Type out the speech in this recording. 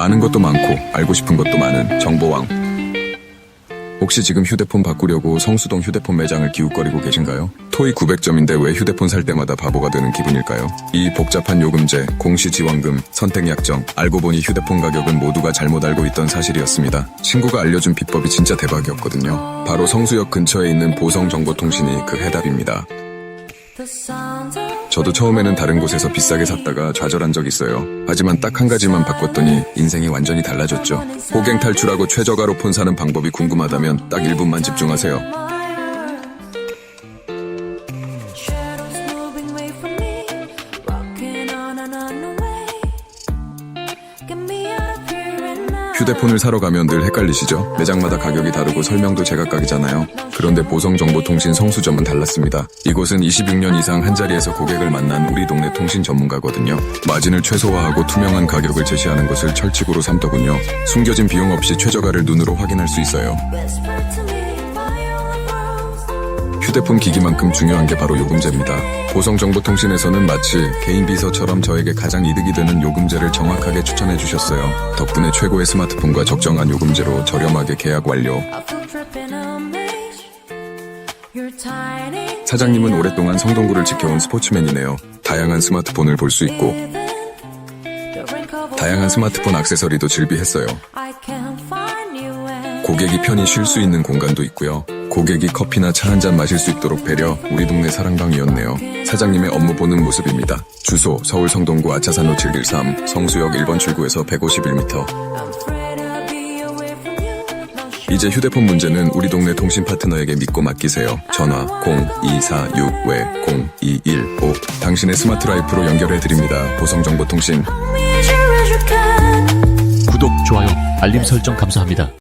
아는 것도 많고 알고 싶은 것도 많은 정보왕. 혹시 지금 휴대폰 바꾸려고 성수동 휴대폰 매장을 기웃거리고 계신가요? 토익 900점인데 왜 휴대폰 살 때마다 바보가 되는 기분일까요? 이 복잡한 요금제, 공시지원금, 선택약정, 알고 보니 휴대폰 가격은 모두가 잘못 알고 있던 사실이었습니다. 친구가 알려준 비법이 진짜 대박이었거든요. 바로 성수역 근처에 있는 보성정보통신이 그 해답입니다. 저도 처음에는 다른 곳에서 비싸게 샀다가 좌절한 적 있어요. 하지만 딱 한 가지만 바꿨더니 인생이 완전히 달라졌죠. 호갱 탈출하고 최저가로 폰 사는 방법이 궁금하다면 딱 1분만 집중하세요. Moving 휴대폰을 사러 가면 늘 헷갈리시죠? 매장마다 가격이 다르고 설명도 제각각이잖아요. 그런데 보성정보통신 성수점은 달랐습니다. 이곳은 26년 이상 한자리에서 고객을 만난 우리 동네 통신 전문가거든요. 마진을 최소화하고 투명한 가격을 제시하는 것을 철칙으로 삼더군요. 숨겨진 비용 없이 최저가를 눈으로 확인할 수 있어요. 휴대폰 기기만큼 중요한 게 바로 요금제입니다. 보성정보통신에서는 마치 개인 비서처럼 저에게 가장 이득이 되는 요금제를 정확하게 추천해 주셨어요. 덕분에 최고의 스마트폰과 적정한 요금제로 저렴하게 계약 완료. 사장님은 오랫동안 성동구를 지켜온 스포츠맨이네요. 다양한 스마트폰을 볼 수 있고 다양한 스마트폰 액세서리도 즐비했어요. 고객이 편히 쉴 수 있는 공간도 있고요. 고객이 커피나 차 한 잔 마실 수 있도록 배려 우리 동네 사랑방이었네요. 사장님의 업무 보는 모습입니다. 주소 서울 성동구 아차산 5713 성수역 1번 출구에서 151m. I'm afraid I'll be away from you. No sh- 이제 휴대폰 문제는 우리 동네 통신 파트너에게 믿고 맡기세요. 전화 0246-02115 당신의 스마트 라이프로 연결해 드립니다. 보성정보통신. 구독, 좋아요, 알림 설정 감사합니다.